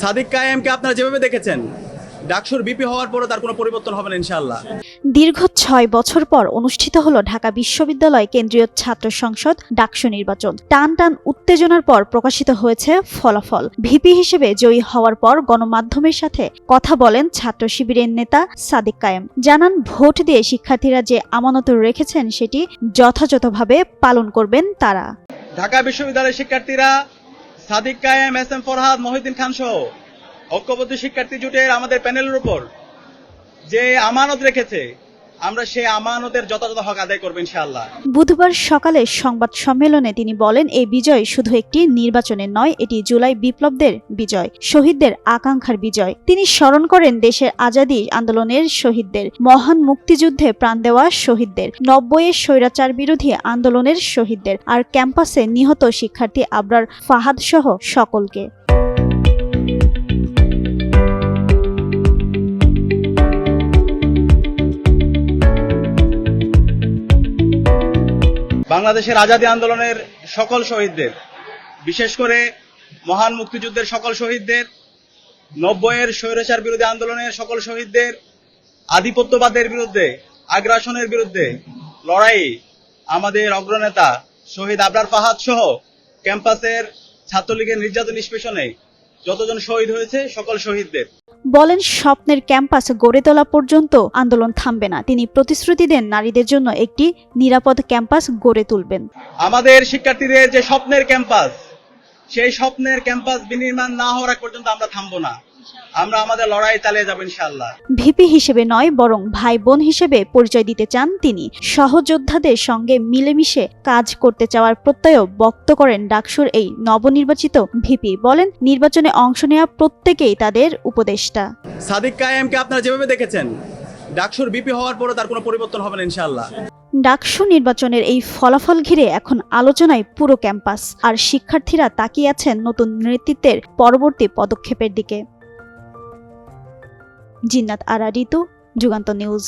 সাদিক কায়েমকে আপনারা যেভাবে দেখেছেন ডাকসুর বিপি হওয়ার পরও তার কোনো পরিবর্তন হবে না ইনশাআল্লাহ। দীর্ঘ ছয় বছর পর অনুষ্ঠিত হলো ঢাকা বিশ্ববিদ্যালয় কেন্দ্রীয় ছাত্র সংসদ ডাকসু নির্বাচন। টান টান উত্তেজনার পর প্রকাশিত হয়েছে ফলাফল। ভিপি হিসেবে জয়ী হওয়ার পর গণমাধ্যমের সাথে কথা বলেন ছাত্র শিবিরের নেতা সাদিক কায়েম। জানান ভোট দিয়ে শিক্ষার্থীরা যে আমানত রেখেছেন সেটি যথাযথভাবে পালন করবেন তারা। ঢাকা বিশ্ববিদ্যালয়ের শিক্ষার্থীরা সাদিক কায়েম, এস এম ফরহাদ, মহিউদ্দিন খান সহ ঐক্যবদ্ধ শিক্ষার্থী জুটের আমাদের প্যানেলের উপর যে আমানত রেখেছে আমরা সেই আমানতের যথাযথ হক আদায় করব ইনশাআল্লাহ। বুধবার সকালে সংবাদ সম্মেলনে তিনি বলেন, এই বিজয় শুধু একটি নির্বাচনের নয়, এটি জুলাই বিপ্লবদের বিজয়, শহীদদের আকাঙ্ক্ষার বিজয়। তিনি স্মরণ করেন দেশের আজাদী আন্দোলনের শহীদদের, মহান মুক্তিযুদ্ধে প্রাণ দেওয়া শহীদদের নব্বইয়ের স্বৈরাচার বিরোধী আন্দোলনের শহীদদের, আর ক্যাম্পাসে নিহত শিক্ষার্থী আবরার ফাহাদ সহ সকলকে। বাংলাদেশের আজাদী আন্দোলনের সকল শহীদদের, বিশেষ করে মহান মুক্তিযুদ্ধের সকল শহীদদের, নব্বইয়ের স্বৈরাচার বিরোধী আন্দোলনের সকল শহীদদের, আধিপত্যবাদের বিরুদ্ধে, আগ্রাসনের বিরুদ্ধে লড়াই আমাদের অগ্রনেতা শহীদ আবরার ফাহাদ সহ ক্যাম্পাসের ছাত্রলীগের নির্যাতন নিষ্পেষণে যতজন শহীদ হয়েছে সকল শহীদদের। বলেন, স্বপ্নের ক্যাম্পাস গড়ে তোলা পর্যন্ত আন্দোলন থামবে না। তিনি প্রতিশ্রুতি দেন নারীদের জন্য একটি নিরাপদ ক্যাম্পাস গড়ে তুলবেন। আমাদের শিক্ষার্থীদের যে স্বপ্নের ক্যাম্পাস সেই স্বপ্নের ক্যাম্পাস বিনির্মাণ না হওয়ার পর্যন্ত আমরা থামবো না। আমরা আমাদের লড়াই চালিয়ে যাব ইনশাআল্লাহ। ভিপি হিসেবে নয় বরং ভাই বোন হিসেবে পরিচয় দিতে চান তিনি। সহযোদ্ধাদের সঙ্গে মিলেমিশে কাজ করতে চাওয়ার প্রত্যয় ব্যক্ত করেন ডাকসুর এই নবনির্বাচিত ভিপি। বলেন নির্বাচনে অংশ নেওয়া প্রত্যেকেই তাদের উপদেষ্টা। সাদিক কায়েমকে আপনারা যেভাবে দেখেছেন ডাকসুর বিপি হওয়ার পরও তার কোনো পরিবর্তন হবে না ইনশাআল্লাহ। ডাকসু নির্বাচনের এই ফলাফল ঘিরে এখন আলোচনায় পুরো ক্যাম্পাস, আর শিক্ষার্থীরা তাকিয়ে আছেন নতুন নেতৃত্বের পরবর্তী পদক্ষেপের দিকে। জিন্নাত আরা ঋতু যুগান্ত নিউজ।